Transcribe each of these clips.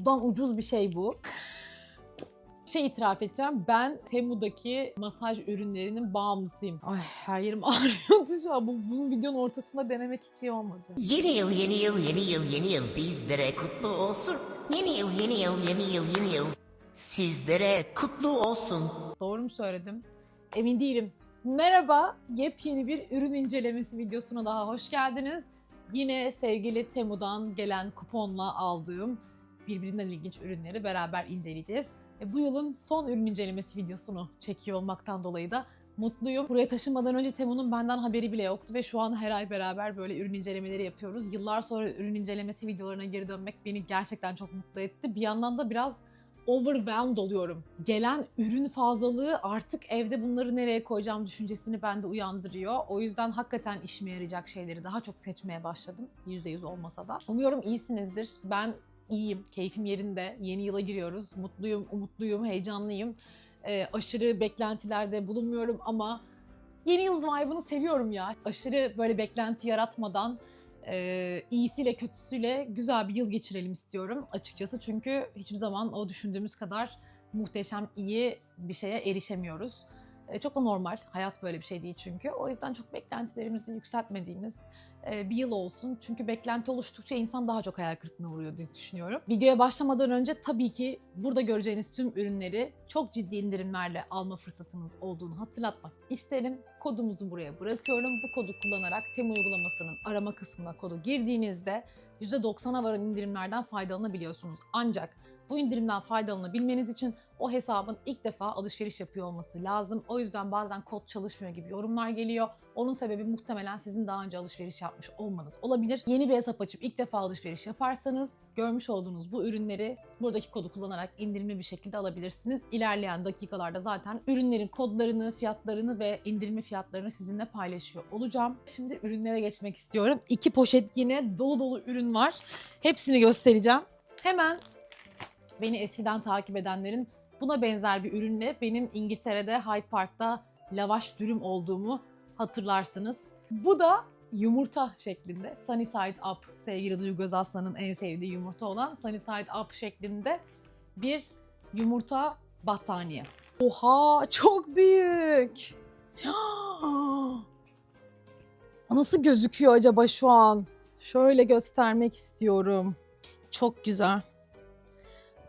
sudan ucuz bir şey bu. Şey itiraf edeceğim. Ben Temu'daki masaj ürünlerinin bağımlısıyım. Ay her yerim ağrıyordu şu an. Bu, bunun videonun ortasında denemek hiç iyi olmadı. Yeni yıl, yeni yıl, yeni yıl, yeni yıl bizlere kutlu olsun. Yeni yıl, yeni yıl, yeni yıl, yeni yıl sizlere kutlu olsun. Doğru mu söyledim? Emin değilim. Merhaba, yepyeni bir ürün incelemesi videosuna daha hoş geldiniz. Yine sevgili Temu'dan gelen kuponla aldığım birbirinden ilginç ürünleri beraber inceleyeceğiz. E, bu yılın son ürün incelemesi videosunu çekiyor olmaktan dolayı da mutluyum. Buraya taşınmadan önce Temu'nun benden haberi bile yoktu ve şu an her ay beraber böyle ürün incelemeleri yapıyoruz. Yıllar sonra ürün incelemesi videolarına geri dönmek beni gerçekten çok mutlu etti. Bir yandan da biraz overwhelmed oluyorum. Gelen ürün fazlalığı artık evde bunları nereye koyacağım düşüncesini bende uyandırıyor. O yüzden hakikaten işime yarayacak şeyleri daha çok seçmeye başladım. %100 olmasa da. Umuyorum iyisinizdir. Ben iyiyim, keyfim yerinde. Yeni yıla giriyoruz. Mutluyum, umutluyum, heyecanlıyım. Ee, aşırı beklentilerde bulunmuyorum ama yeni yıl vibe'ını seviyorum ya. Aşırı böyle beklenti yaratmadan e, iyisiyle kötüsüyle güzel bir yıl geçirelim istiyorum açıkçası. Çünkü hiçbir zaman o düşündüğümüz kadar muhteşem iyi bir şeye erişemiyoruz. E, çok da normal. Hayat böyle bir şey değil çünkü. O yüzden çok beklentilerimizi yükseltmediğimiz e, bir yıl olsun. Çünkü beklenti oluştukça insan daha çok hayal kırıklığına uğruyor diye düşünüyorum. Videoya başlamadan önce tabii ki burada göreceğiniz tüm ürünleri çok ciddi indirimlerle alma fırsatınız olduğunu hatırlatmak isterim. Kodumuzu buraya bırakıyorum. Bu kodu kullanarak Temu uygulamasının arama kısmına kodu girdiğinizde %90'a varan indirimlerden faydalanabiliyorsunuz. Ancak bu indirimden faydalanabilmeniz için o hesabın ilk defa alışveriş yapıyor olması lazım. O yüzden bazen kod çalışmıyor gibi yorumlar geliyor. Onun sebebi muhtemelen sizin daha önce alışveriş yapmış olmanız olabilir. Yeni bir hesap açıp ilk defa alışveriş yaparsanız görmüş olduğunuz bu ürünleri buradaki kodu kullanarak indirimli bir şekilde alabilirsiniz. İlerleyen dakikalarda zaten ürünlerin kodlarını, fiyatlarını ve indirimli fiyatlarını sizinle paylaşıyor olacağım. Şimdi ürünlere geçmek istiyorum. İki poşet yine dolu dolu ürün var. Hepsini göstereceğim. Hemen beni eskiden takip edenlerin buna benzer bir ürünle benim İngiltere'de Hyde Park'ta lavaş dürüm olduğumu hatırlarsınız. Bu da yumurta şeklinde. Sunny Side Up sevgili Duygu Özaslan'ın en sevdiği yumurta olan Sunny Side Up şeklinde bir yumurta battaniye. Oha çok büyük. Nasıl gözüküyor acaba şu an? Şöyle göstermek istiyorum. Çok güzel.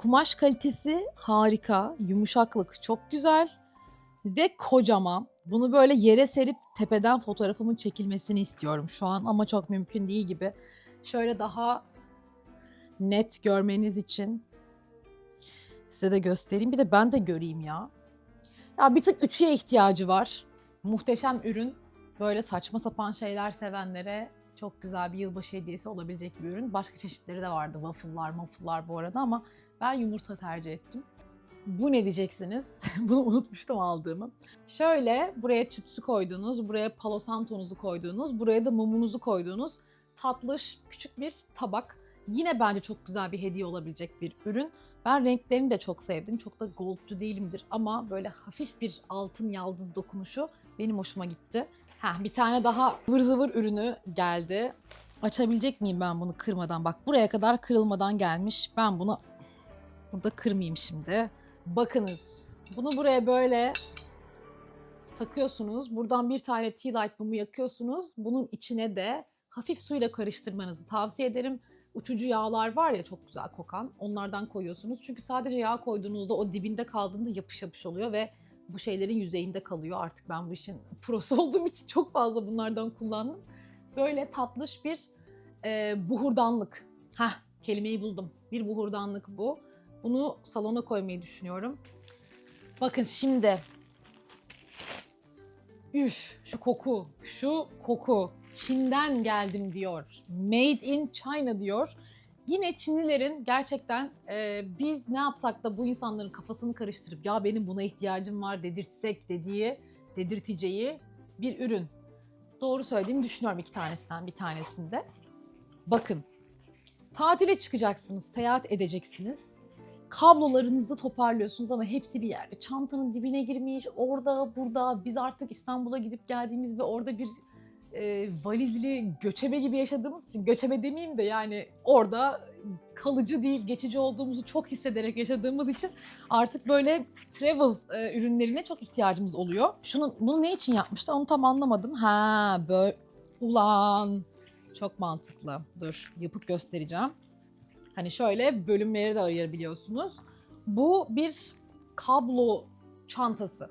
Kumaş kalitesi harika, yumuşaklık çok güzel ve kocaman. Bunu böyle yere serip tepeden fotoğrafımın çekilmesini istiyorum şu an ama çok mümkün değil gibi. Şöyle daha net görmeniz için size de göstereyim. Bir de ben de göreyim ya. Ya bir tık ütüye ihtiyacı var. Muhteşem ürün. Böyle saçma sapan şeyler sevenlere çok güzel bir yılbaşı hediyesi olabilecek bir ürün. Başka çeşitleri de vardı. Waffle'lar, waffle'lar bu arada ama ben yumurta tercih ettim. Bu ne diyeceksiniz? Bunu unutmuştum aldığımı. Şöyle buraya tütsü koyduğunuz, buraya palo santonuzu koyduğunuz, buraya da mumunuzu koyduğunuz tatlış küçük bir tabak. Yine bence çok güzel bir hediye olabilecek bir ürün. Ben renklerini de çok sevdim. Çok da goldcu değilimdir ama böyle hafif bir altın yaldız dokunuşu benim hoşuma gitti. Heh, bir tane daha vır zıvır ürünü geldi. Açabilecek miyim ben bunu kırmadan? Bak buraya kadar kırılmadan gelmiş. Ben bunu burada kırmayayım şimdi. Bakınız. Bunu buraya böyle takıyorsunuz. Buradan bir tane tea light mumu yakıyorsunuz. Bunun içine de hafif suyla karıştırmanızı tavsiye ederim. Uçucu yağlar var ya çok güzel kokan. Onlardan koyuyorsunuz. Çünkü sadece yağ koyduğunuzda o dibinde kaldığında yapış yapış oluyor ve bu şeylerin yüzeyinde kalıyor. Artık ben bu işin prosu olduğum için çok fazla bunlardan kullandım. Böyle tatlış bir e, buhurdanlık. Heh kelimeyi buldum. Bir buhurdanlık bu. Bunu salona koymayı düşünüyorum. Bakın şimdi. Üf şu koku, şu koku. Çin'den geldim diyor. Made in China diyor. Yine Çinlilerin gerçekten e, biz ne yapsak da bu insanların kafasını karıştırıp ya benim buna ihtiyacım var dedirtsek dediği, dedirteceği bir ürün. Doğru söylediğimi düşünüyorum iki tanesinden bir tanesinde. Bakın tatile çıkacaksınız, seyahat edeceksiniz. Kablolarınızı toparlıyorsunuz ama hepsi bir yerde. Çantanın dibine girmiş, orada, burada. Biz artık İstanbul'a gidip geldiğimiz ve orada bir e, valizli göçebe gibi yaşadığımız için göçebe demeyeyim de yani orada kalıcı değil, geçici olduğumuzu çok hissederek yaşadığımız için artık böyle travel e, ürünlerine çok ihtiyacımız oluyor. Şunu bunu ne için yapmışlar onu tam anlamadım. Ha böyle ulan çok mantıklı. Dur yapıp göstereceğim. Hani şöyle bölümleri de ayırabiliyorsunuz. Bu bir kablo çantası.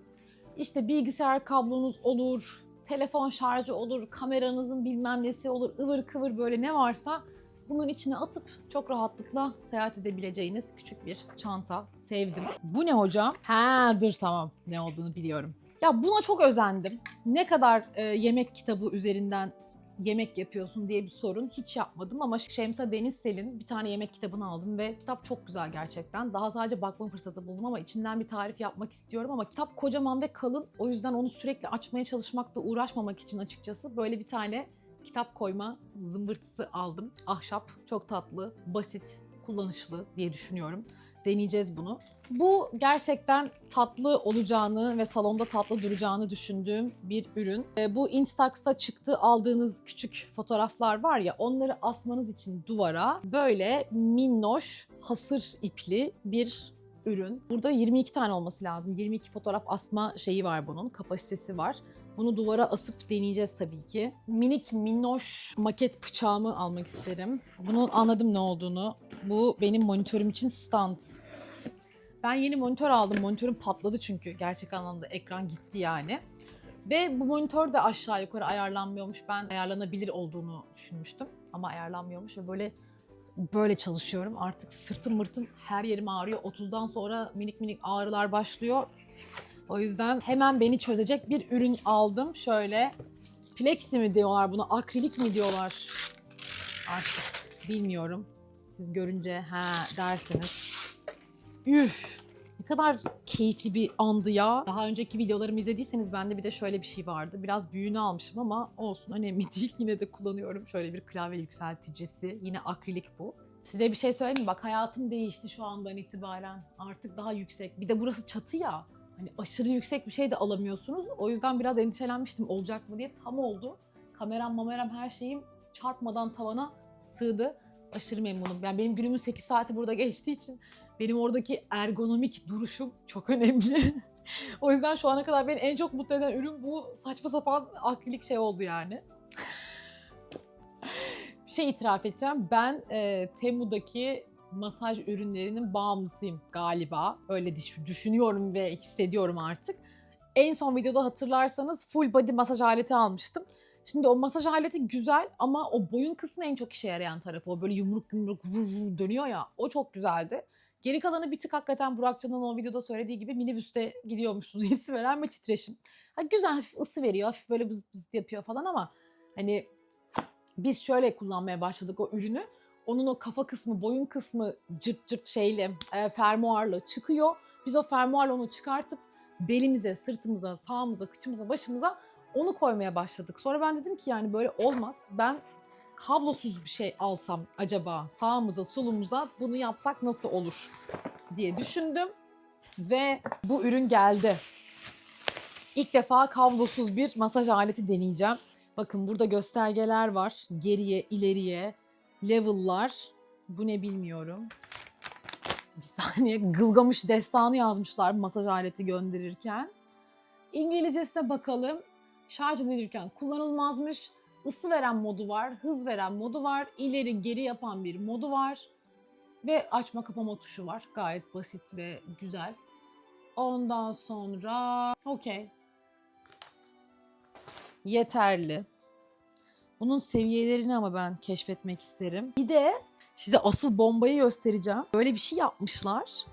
İşte bilgisayar kablonuz olur, telefon şarjı olur, kameranızın bilmem nesi olur, ıvır kıvır böyle ne varsa bunun içine atıp çok rahatlıkla seyahat edebileceğiniz küçük bir çanta. Sevdim. Bu ne hocam? Ha dur tamam ne olduğunu biliyorum. Ya buna çok özendim. Ne kadar e, yemek kitabı üzerinden yemek yapıyorsun diye bir sorun hiç yapmadım ama Şemsa Denizsel'in bir tane yemek kitabını aldım ve kitap çok güzel gerçekten. Daha sadece bakma fırsatı buldum ama içinden bir tarif yapmak istiyorum ama kitap kocaman ve kalın. O yüzden onu sürekli açmaya çalışmakla uğraşmamak için açıkçası böyle bir tane kitap koyma zımbırtısı aldım. Ahşap, çok tatlı, basit, kullanışlı diye düşünüyorum. Deneyeceğiz bunu. Bu gerçekten tatlı olacağını ve salonda tatlı duracağını düşündüğüm bir ürün. E, Bu Instax'ta çıktı aldığınız küçük fotoğraflar var ya onları asmanız için duvara böyle minnoş hasır ipli bir ürün. Burada 22 tane olması lazım. 22 fotoğraf asma şeyi var bunun, kapasitesi var. Bunu duvara asıp deneyeceğiz tabii ki. Minik minnoş maket bıçağımı almak isterim. Bunun anladım ne olduğunu. Bu benim monitörüm için stand. Ben yeni monitör aldım. Monitörüm patladı çünkü. Gerçek anlamda ekran gitti yani. Ve bu monitör de aşağı yukarı ayarlanmıyormuş. Ben ayarlanabilir olduğunu düşünmüştüm. Ama ayarlanmıyormuş ve böyle böyle çalışıyorum. Artık sırtım mırtım her yerim ağrıyor. 30'dan sonra minik minik ağrılar başlıyor. O yüzden hemen beni çözecek bir ürün aldım. Şöyle plexi mi diyorlar buna, akrilik mi diyorlar artık bilmiyorum. Siz görünce ha dersiniz. Üf! Ne kadar keyifli bir andı ya. Daha önceki videolarımı izlediyseniz bende bir de şöyle bir şey vardı. Biraz büyüğünü almışım ama olsun önemli değil. Yine de kullanıyorum. Şöyle bir klavye yükselticisi. Yine akrilik bu. Size bir şey söyleyeyim mi? Bak hayatım değişti şu andan itibaren. Artık daha yüksek. Bir de burası çatı ya. Hani aşırı yüksek bir şey de alamıyorsunuz. O yüzden biraz endişelenmiştim olacak mı diye. Tam oldu. Kameram mameram her şeyim çarpmadan tavana sığdı. Aşırı memnunum. Yani benim günümün 8 saati burada geçtiği için benim oradaki ergonomik duruşum çok önemli. o yüzden şu ana kadar beni en çok mutlu eden ürün bu saçma sapan akrilik şey oldu yani. bir şey itiraf edeceğim. Ben e, Temu'daki masaj ürünlerinin bağımlısıyım galiba. Öyle düş- düşünüyorum ve hissediyorum artık. En son videoda hatırlarsanız full body masaj aleti almıştım. Şimdi o masaj aleti güzel ama o boyun kısmı en çok işe yarayan tarafı. O böyle yumruk yumruk vur vur dönüyor ya. O çok güzeldi. Geri kalanı bir tık hakikaten Burakcan'ın o videoda söylediği gibi minibüste gidiyormuşsun hissi veren bir titreşim. Ha, güzel hafif ısı veriyor, hafif böyle bız bız yapıyor falan ama hani biz şöyle kullanmaya başladık o ürünü. Onun o kafa kısmı, boyun kısmı cırt cırt şeyle, e, fermuarla çıkıyor. Biz o fermuarla onu çıkartıp belimize, sırtımıza, sağımıza, kıçımıza, başımıza onu koymaya başladık. Sonra ben dedim ki yani böyle olmaz. Ben kablosuz bir şey alsam acaba sağımıza, solumuza bunu yapsak nasıl olur diye düşündüm. Ve bu ürün geldi. İlk defa kablosuz bir masaj aleti deneyeceğim. Bakın burada göstergeler var. Geriye, ileriye, level'lar. Bu ne bilmiyorum. Bir saniye. Gılgamış destanı yazmışlar masaj aleti gönderirken. İngilizcesine bakalım. Şarj edilirken kullanılmazmış. Isı veren modu var, hız veren modu var, ileri geri yapan bir modu var. Ve açma kapama tuşu var. Gayet basit ve güzel. Ondan sonra okey. Yeterli. Bunun seviyelerini ama ben keşfetmek isterim. Bir de size asıl bombayı göstereceğim. Böyle bir şey yapmışlar.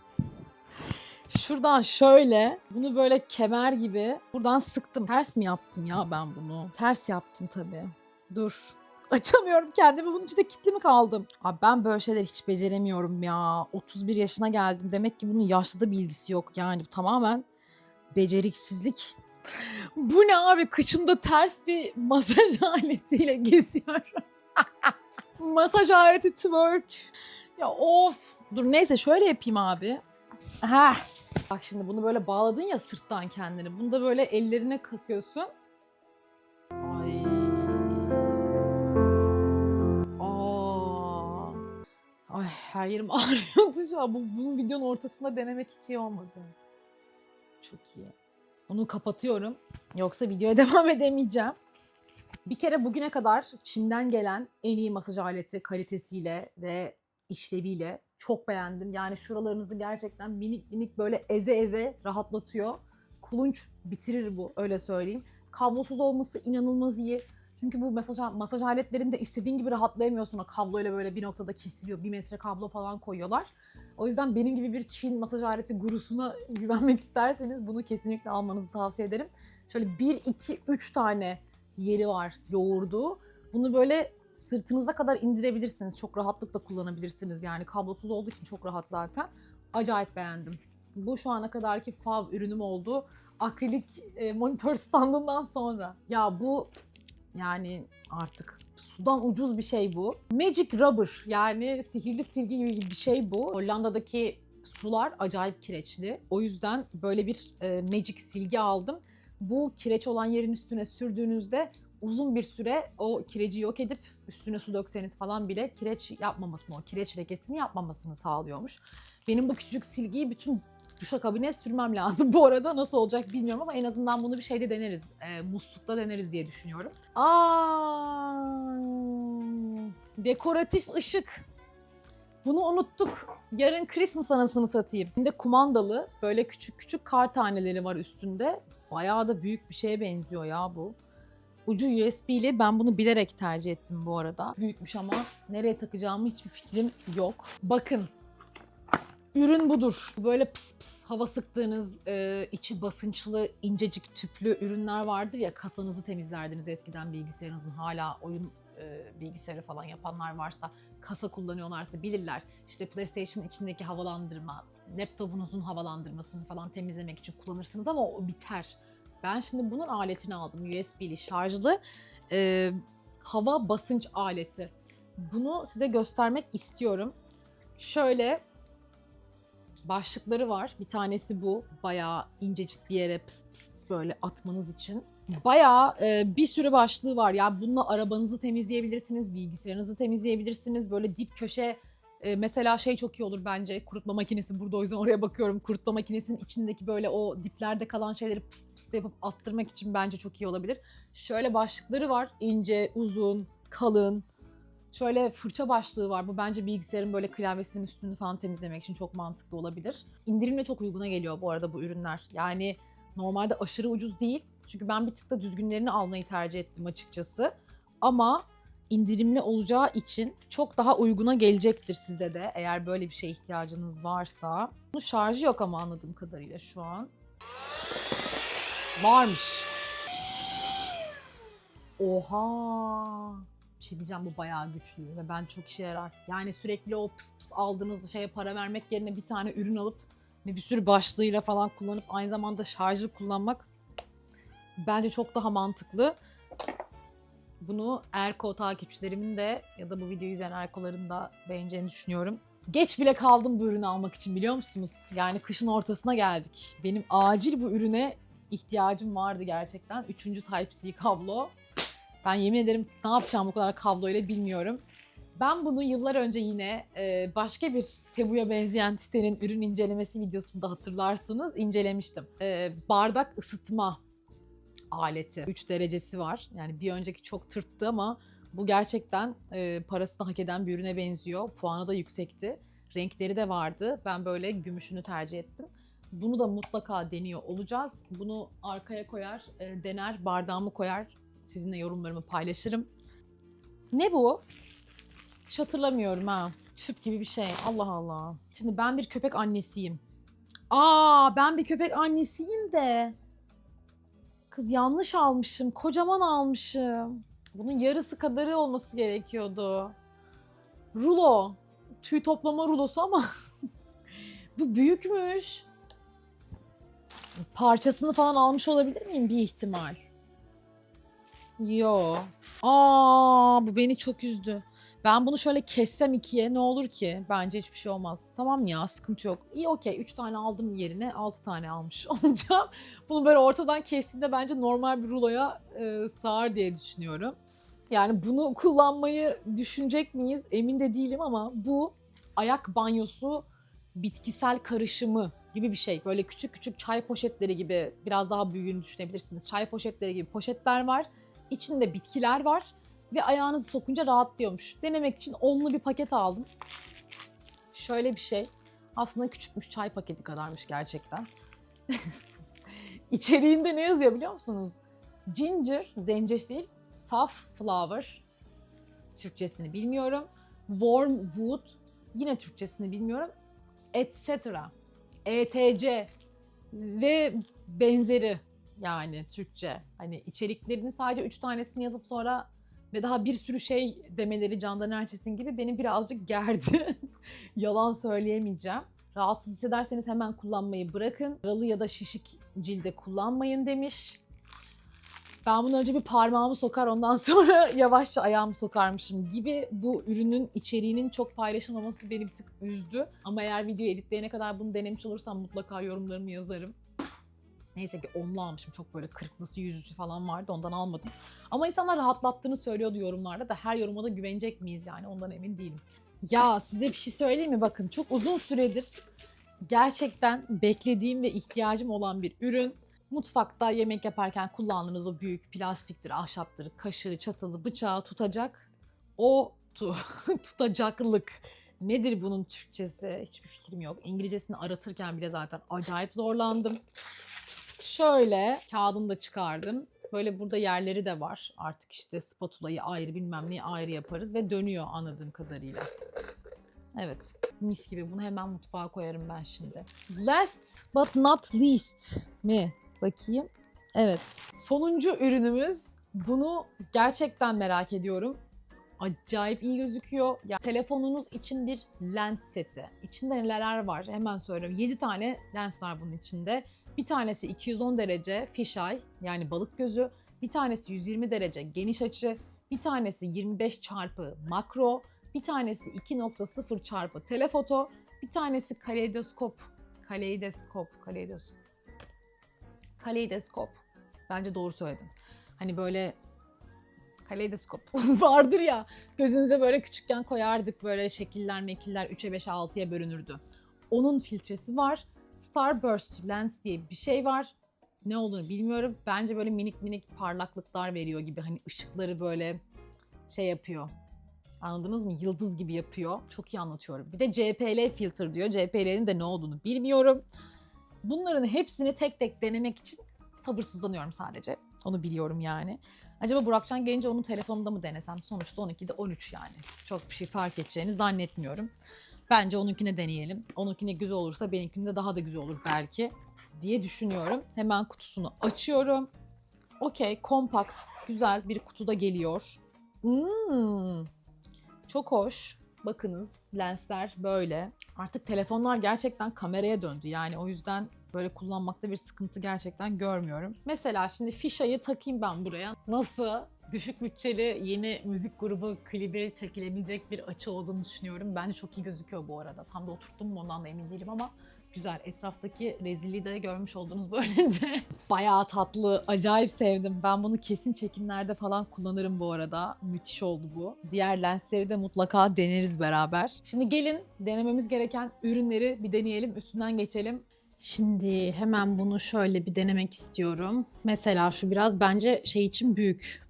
Şuradan şöyle bunu böyle kemer gibi buradan sıktım. Ters mi yaptım ya ben bunu? Ters yaptım tabii. Dur. Açamıyorum kendimi. Bunun içinde kilitli mi kaldım? Abi ben böyle şeyler hiç beceremiyorum ya. 31 yaşına geldim. Demek ki bunun yaşlı da bilgisi yok. Yani bu tamamen beceriksizlik. Bu ne abi? Kıçımda ters bir masaj aletiyle geziyorum. masaj aleti twerk. Ya of. Dur neyse şöyle yapayım abi. Ha. Bak şimdi bunu böyle bağladın ya sırttan kendini. Bunu da böyle ellerine kakıyorsun. Ay. Aa. Ay her yerim ağrıyordu şu an. Bu, bunun videonun ortasında denemek hiç iyi olmadı. Çok iyi. Bunu kapatıyorum. Yoksa videoya devam edemeyeceğim. Bir kere bugüne kadar Çin'den gelen en iyi masaj aleti kalitesiyle ve işleviyle çok beğendim. Yani şuralarınızı gerçekten minik minik böyle eze eze rahatlatıyor. Kulunç bitirir bu öyle söyleyeyim. Kablosuz olması inanılmaz iyi. Çünkü bu masaj, masaj aletlerinde istediğin gibi rahatlayamıyorsun. O kabloyla böyle bir noktada kesiliyor. Bir metre kablo falan koyuyorlar. O yüzden benim gibi bir Çin masaj aleti gurusuna güvenmek isterseniz bunu kesinlikle almanızı tavsiye ederim. Şöyle 1, 2, 3 tane yeri var yoğurduğu. Bunu böyle sırtınıza kadar indirebilirsiniz. Çok rahatlıkla kullanabilirsiniz. Yani kablosuz olduğu için çok rahat zaten. Acayip beğendim. Bu şu ana kadarki fav ürünüm oldu. Akrilik e, monitör standından sonra. Ya bu yani artık sudan ucuz bir şey bu. Magic Rubber yani sihirli silgi gibi bir şey bu. Hollanda'daki sular acayip kireçli. O yüzden böyle bir e, Magic silgi aldım. Bu kireç olan yerin üstüne sürdüğünüzde uzun bir süre o kireci yok edip üstüne su dökseniz falan bile kireç yapmamasını, o kireç lekesini yapmamasını sağlıyormuş. Benim bu küçücük silgiyi bütün duşakabine sürmem lazım. Bu arada nasıl olacak bilmiyorum ama en azından bunu bir şeyde deneriz. E, muslukta deneriz diye düşünüyorum. Aa, dekoratif ışık. Bunu unuttuk. Yarın Christmas anasını satayım. Şimdi kumandalı böyle küçük küçük kar taneleri var üstünde. Bayağı da büyük bir şeye benziyor ya bu. Ucu USB'li. Ben bunu bilerek tercih ettim bu arada. Büyükmüş ama nereye takacağımı hiçbir fikrim yok. Bakın. Ürün budur. Böyle pıs pıs hava sıktığınız, e, içi basınçlı, incecik tüplü ürünler vardır ya kasanızı temizlerdiniz eskiden bilgisayarınızın hala oyun e, bilgisayarı falan yapanlar varsa kasa kullanıyorlarsa bilirler. İşte PlayStation içindeki havalandırma, laptopunuzun havalandırmasını falan temizlemek için kullanırsınız ama o biter. Ben şimdi bunun aletini aldım. USB'li şarjlı e, hava basınç aleti. Bunu size göstermek istiyorum. Şöyle başlıkları var. Bir tanesi bu. Bayağı incecik bir yere pıst pıst böyle atmanız için. Bayağı e, bir sürü başlığı var. Ya bununla arabanızı temizleyebilirsiniz, bilgisayarınızı temizleyebilirsiniz. Böyle dip köşe e, mesela şey çok iyi olur bence. Kurutma makinesi burada o yüzden oraya bakıyorum. Kurutma makinesinin içindeki böyle o diplerde kalan şeyleri pıst pıst yapıp attırmak için bence çok iyi olabilir. Şöyle başlıkları var. İnce, uzun, kalın. Şöyle fırça başlığı var. Bu bence bilgisayarın böyle klavyesinin üstünü falan temizlemek için çok mantıklı olabilir. İndirimle çok uyguna geliyor bu arada bu ürünler. Yani normalde aşırı ucuz değil. Çünkü ben bir tık da düzgünlerini almayı tercih ettim açıkçası. Ama indirimli olacağı için çok daha uyguna gelecektir size de eğer böyle bir şeye ihtiyacınız varsa. Bunun şarjı yok ama anladığım kadarıyla şu an. Varmış. Oha. Bir şey diyeceğim bu bayağı güçlü ve ben çok işe yarar. Yani sürekli o pıs pıs aldığınız şeye para vermek yerine bir tane ürün alıp ve bir sürü başlığıyla falan kullanıp aynı zamanda şarjı kullanmak bence çok daha mantıklı. Bunu Erko takipçilerimin de ya da bu videoyu izleyen Erko'ların da beğeneceğini düşünüyorum. Geç bile kaldım bu ürünü almak için biliyor musunuz? Yani kışın ortasına geldik. Benim acil bu ürüne ihtiyacım vardı gerçekten. Üçüncü Type-C kablo. Ben yemin ederim ne yapacağım bu kadar kabloyla bilmiyorum. Ben bunu yıllar önce yine e, başka bir Temu'ya benzeyen sitenin ürün incelemesi videosunda hatırlarsınız incelemiştim. E, bardak ısıtma aleti. 3 derecesi var. Yani bir önceki çok tırttı ama bu gerçekten e, parasını hak eden bir ürüne benziyor. Puanı da yüksekti. Renkleri de vardı. Ben böyle gümüşünü tercih ettim. Bunu da mutlaka deniyor olacağız. Bunu arkaya koyar, e, dener, bardağımı koyar. Sizinle yorumlarımı paylaşırım. Ne bu? Hiç hatırlamıyorum ha. Tüp gibi bir şey. Allah Allah. Şimdi ben bir köpek annesiyim. Aa ben bir köpek annesiyim de. Kız yanlış almışım. Kocaman almışım. Bunun yarısı kadarı olması gerekiyordu. Rulo. Tüy toplama rulosu ama bu büyükmüş. Parçasını falan almış olabilir miyim bir ihtimal? Yo. Aa bu beni çok üzdü. Ben bunu şöyle kessem ikiye ne olur ki? Bence hiçbir şey olmaz. Tamam ya sıkıntı yok. İyi okey 3 tane aldım yerine 6 tane almış olacağım. Bunu böyle ortadan kestiğinde bence normal bir ruloya e, sığar diye düşünüyorum. Yani bunu kullanmayı düşünecek miyiz emin de değilim ama bu ayak banyosu bitkisel karışımı gibi bir şey. Böyle küçük küçük çay poşetleri gibi biraz daha büyüğünü düşünebilirsiniz. Çay poşetleri gibi poşetler var. İçinde bitkiler var ve ayağınızı sokunca rahatlıyormuş. Denemek için onlu bir paket aldım. Şöyle bir şey. Aslında küçükmüş çay paketi kadarmış gerçekten. İçeriğinde ne yazıyor biliyor musunuz? Ginger, zencefil, saf flower, Türkçesini bilmiyorum. Warm wood, yine Türkçesini bilmiyorum. Etc. ETC ve benzeri yani Türkçe. Hani içeriklerinin sadece üç tanesini yazıp sonra ve daha bir sürü şey demeleri Candan Erçetin gibi beni birazcık gerdi. Yalan söyleyemeyeceğim. Rahatsız hissederseniz hemen kullanmayı bırakın. Yaralı ya da şişik cilde kullanmayın demiş. Ben bundan önce bir parmağımı sokar ondan sonra yavaşça ayağımı sokarmışım gibi bu ürünün içeriğinin çok paylaşılmaması beni bir tık üzdü. Ama eğer videoyu editleyene kadar bunu denemiş olursam mutlaka yorumlarımı yazarım. Neyse ki onlu almışım. Çok böyle kırıklısı yüzüsü falan vardı ondan almadım. Ama insanlar rahatlattığını söylüyordu yorumlarda da her yoruma da güvenecek miyiz yani ondan emin değilim. Ya size bir şey söyleyeyim mi? Bakın çok uzun süredir gerçekten beklediğim ve ihtiyacım olan bir ürün. Mutfakta yemek yaparken kullandığınız o büyük plastiktir, ahşaptır, kaşığı, çatalı, bıçağı tutacak o tu tutacaklık. Nedir bunun Türkçesi? Hiçbir fikrim yok. İngilizcesini aratırken bile zaten acayip zorlandım. Şöyle kağıdını da çıkardım. Böyle burada yerleri de var. Artık işte spatulayı ayrı bilmem neyi ayrı yaparız ve dönüyor anladığım kadarıyla. Evet. Mis gibi. Bunu hemen mutfağa koyarım ben şimdi. Last but not least mi? Bakayım. Evet. Sonuncu ürünümüz. Bunu gerçekten merak ediyorum. Acayip iyi gözüküyor. Ya, telefonunuz için bir lens seti. İçinde neler var hemen söyleyeyim. 7 tane lens var bunun içinde. Bir tanesi 210 derece fisheye yani balık gözü. Bir tanesi 120 derece geniş açı. Bir tanesi 25 çarpı makro. Bir tanesi 2.0 çarpı telefoto. Bir tanesi kaleidoskop. Kaleidoskop. Kaleidoskop. Kaleidoskop. Bence doğru söyledim. Hani böyle kaleidoskop vardır ya gözünüze böyle küçükken koyardık böyle şekiller mekiller 3'e 5'e 6'ya bölünürdü. Onun filtresi var. Starburst lens diye bir şey var. Ne olduğunu bilmiyorum. Bence böyle minik minik parlaklıklar veriyor gibi. Hani ışıkları böyle şey yapıyor. Anladınız mı? Yıldız gibi yapıyor. Çok iyi anlatıyorum. Bir de CPL filter diyor. CPL'nin de ne olduğunu bilmiyorum. Bunların hepsini tek tek denemek için sabırsızlanıyorum sadece. Onu biliyorum yani. Acaba Burakcan gelince onun telefonunda mı denesem? Sonuçta 12'de 13 yani. Çok bir şey fark edeceğini zannetmiyorum. Bence onunkine deneyelim. Onunkine güzel olursa benimkinde daha da güzel olur belki diye düşünüyorum. Hemen kutusunu açıyorum. Okey, kompakt, güzel bir kutuda geliyor. Hmm, çok hoş. Bakınız lensler böyle. Artık telefonlar gerçekten kameraya döndü. Yani o yüzden böyle kullanmakta bir sıkıntı gerçekten görmüyorum. Mesela şimdi fişayı takayım ben buraya. Nasıl? Düşük bütçeli yeni müzik grubu klibi çekilebilecek bir açı olduğunu düşünüyorum. Bence çok iyi gözüküyor bu arada. Tam da oturttum mu ondan da emin değilim ama güzel. Etraftaki rezilliği de görmüş oldunuz böylece. Bayağı tatlı, acayip sevdim. Ben bunu kesin çekimlerde falan kullanırım bu arada. Müthiş oldu bu. Diğer lensleri de mutlaka deneriz beraber. Şimdi gelin denememiz gereken ürünleri bir deneyelim, üstünden geçelim. Şimdi hemen bunu şöyle bir denemek istiyorum. Mesela şu biraz bence şey için büyük.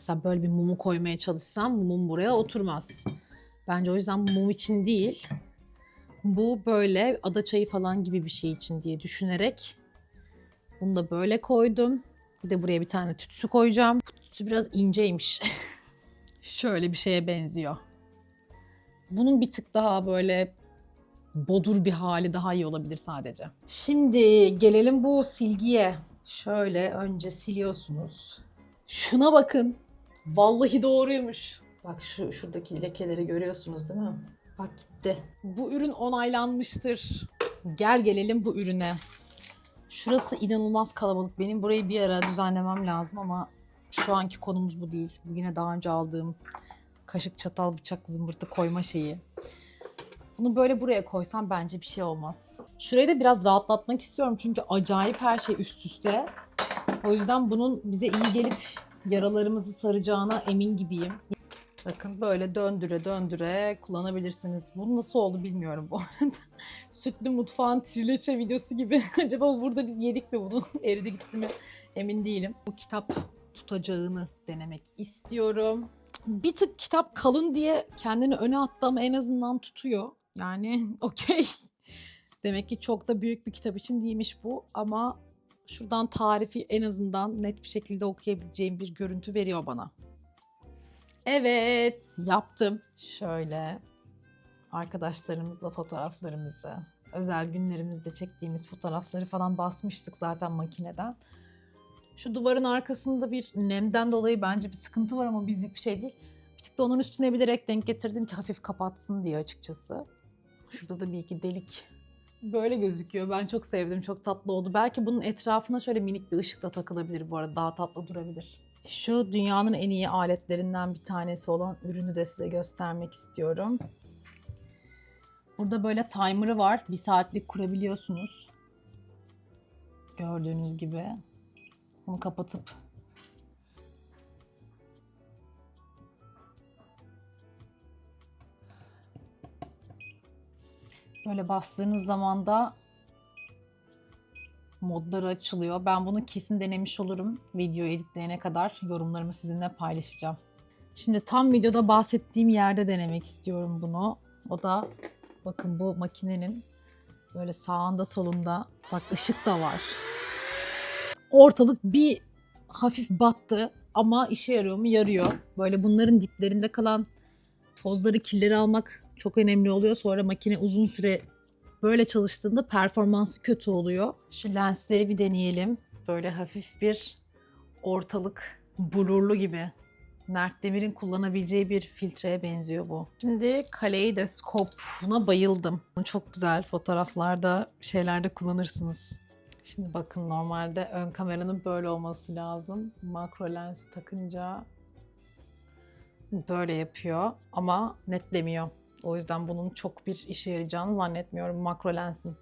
Mesela böyle bir mumu koymaya çalışsam bu mum buraya oturmaz. Bence o yüzden bu mum için değil. Bu böyle ada çayı falan gibi bir şey için diye düşünerek bunu da böyle koydum. Bir de buraya bir tane tütsü koyacağım. Tütsü biraz inceymiş. Şöyle bir şeye benziyor. Bunun bir tık daha böyle bodur bir hali daha iyi olabilir sadece. Şimdi gelelim bu silgiye. Şöyle önce siliyorsunuz. Şuna bakın. Vallahi doğruymuş. Bak şu şuradaki lekeleri görüyorsunuz değil mi? Bak gitti. Bu ürün onaylanmıştır. Gel gelelim bu ürüne. Şurası inanılmaz kalabalık. Benim burayı bir ara düzenlemem lazım ama şu anki konumuz bu değil. Bu yine daha önce aldığım kaşık, çatal, bıçak, zımbırtı koyma şeyi. Bunu böyle buraya koysam bence bir şey olmaz. Şurayı da biraz rahatlatmak istiyorum çünkü acayip her şey üst üste. O yüzden bunun bize iyi gelip yaralarımızı saracağına emin gibiyim. Bakın böyle döndüre döndüre kullanabilirsiniz. Bu nasıl oldu bilmiyorum bu arada. Sütlü mutfağın trileçe videosu gibi. Acaba burada biz yedik mi bunu? Eridi gitti mi? Emin değilim. Bu kitap tutacağını denemek istiyorum. Bir tık kitap kalın diye kendini öne attı ama en azından tutuyor. Yani okey. Demek ki çok da büyük bir kitap için değilmiş bu ama şuradan tarifi en azından net bir şekilde okuyabileceğim bir görüntü veriyor bana. Evet, yaptım. Şöyle arkadaşlarımızla fotoğraflarımızı, özel günlerimizde çektiğimiz fotoğrafları falan basmıştık zaten makineden. Şu duvarın arkasında bir nemden dolayı bence bir sıkıntı var ama bizlik bir şey değil. Bir tık da onun üstüne bilerek denk getirdim ki hafif kapatsın diye açıkçası. Şurada da bir iki delik böyle gözüküyor. Ben çok sevdim. Çok tatlı oldu. Belki bunun etrafına şöyle minik bir ışık da takılabilir bu arada. Daha tatlı durabilir. Şu dünyanın en iyi aletlerinden bir tanesi olan ürünü de size göstermek istiyorum. Burada böyle timer'ı var. Bir saatlik kurabiliyorsunuz. Gördüğünüz gibi. Onu kapatıp Böyle bastığınız zaman da modları açılıyor. Ben bunu kesin denemiş olurum. Video editleyene kadar yorumlarımı sizinle paylaşacağım. Şimdi tam videoda bahsettiğim yerde denemek istiyorum bunu. O da bakın bu makinenin böyle sağında solunda bak ışık da var. Ortalık bir hafif battı ama işe yarıyor mu? Yarıyor. Böyle bunların diplerinde kalan tozları, kirleri almak çok önemli oluyor. Sonra makine uzun süre böyle çalıştığında performansı kötü oluyor. Şu lensleri bir deneyelim. Böyle hafif bir ortalık blurlu gibi. Mert Demir'in kullanabileceği bir filtreye benziyor bu. Şimdi kaleidoskopuna bayıldım. Çok güzel fotoğraflarda, şeylerde kullanırsınız. Şimdi bakın normalde ön kameranın böyle olması lazım. Makro lensi takınca böyle yapıyor ama netlemiyor. O yüzden bunun çok bir işe yarayacağını zannetmiyorum makro lensin.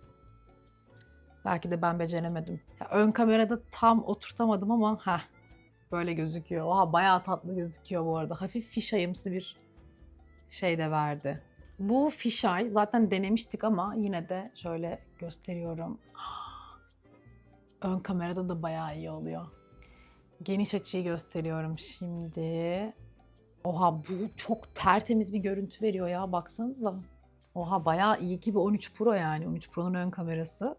Belki de ben beceremedim. Ya ön kamerada tam oturtamadım ama ha böyle gözüküyor. Oha bayağı tatlı gözüküyor bu arada. Hafif fişayımsı bir şey de verdi. Bu fişay zaten denemiştik ama yine de şöyle gösteriyorum. Ön kamerada da bayağı iyi oluyor. Geniş açıyı gösteriyorum şimdi. Oha bu çok tertemiz bir görüntü veriyor ya baksanıza. Oha bayağı iyi ki bir 13 Pro yani 13 Pro'nun ön kamerası.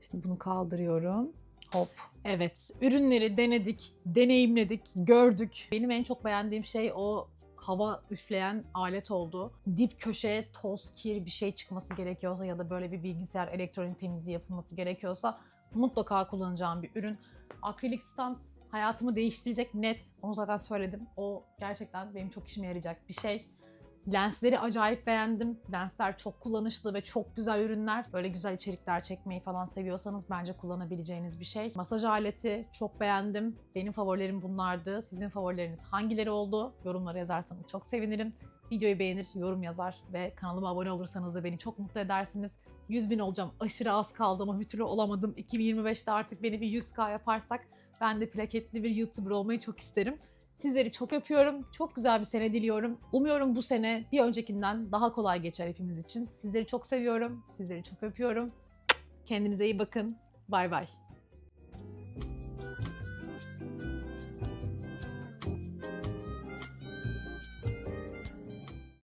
Şimdi bunu kaldırıyorum. Hop. Evet ürünleri denedik, deneyimledik, gördük. Benim en çok beğendiğim şey o hava üfleyen alet oldu. Dip köşeye toz, kir bir şey çıkması gerekiyorsa ya da böyle bir bilgisayar elektronik temizliği yapılması gerekiyorsa mutlaka kullanacağım bir ürün. Akrilik stand hayatımı değiştirecek net. Onu zaten söyledim. O gerçekten benim çok işime yarayacak bir şey. Lensleri acayip beğendim. Lensler çok kullanışlı ve çok güzel ürünler. Böyle güzel içerikler çekmeyi falan seviyorsanız bence kullanabileceğiniz bir şey. Masaj aleti çok beğendim. Benim favorilerim bunlardı. Sizin favorileriniz hangileri oldu? Yorumlara yazarsanız çok sevinirim. Videoyu beğenir, yorum yazar ve kanalıma abone olursanız da beni çok mutlu edersiniz. 100 bin olacağım. Aşırı az kaldı ama bir türlü olamadım. 2025'te artık beni bir 100k yaparsak ben de plaketli bir YouTuber olmayı çok isterim. Sizleri çok öpüyorum. Çok güzel bir sene diliyorum. Umuyorum bu sene bir öncekinden daha kolay geçer hepimiz için. Sizleri çok seviyorum. Sizleri çok öpüyorum. Kendinize iyi bakın. Bay bay.